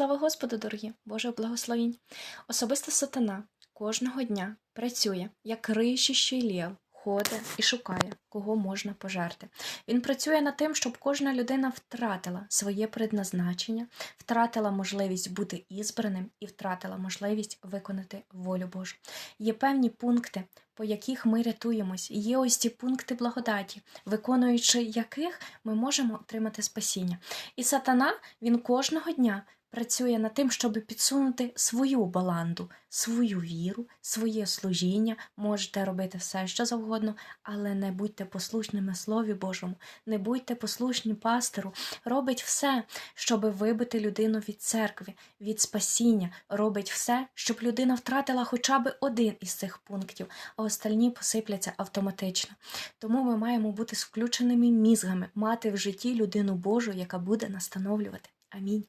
Слава Господу, дорогі, Боже благословінь. Особисто сатана кожного дня працює, як риючий лєв, ходить і шукає, кого можна пожерти. Він працює над тим, щоб кожна людина втратила своє предназначення, втратила можливість бути ізбраним і втратила можливість виконати волю Божу. Є певні пункти, по яких ми рятуємось. Є ось ті пункти благодаті, виконуючи яких ми можемо отримати спасіння. І сатана він кожного дня працює над тим, щоб підсунути свою баланду, свою віру, своє служіння. Можете робити все, що завгодно, але не будьте послушними Слові Божому, не будьте послушні пастору. Робить все, щоб вибити людину від церкви, від спасіння. Робить все, щоб людина втратила хоча б один із цих пунктів, а остальні посипляться автоматично. Тому ми маємо бути з включеними мізгами, мати в житті людину Божу, яка буде настановлювати. Амінь.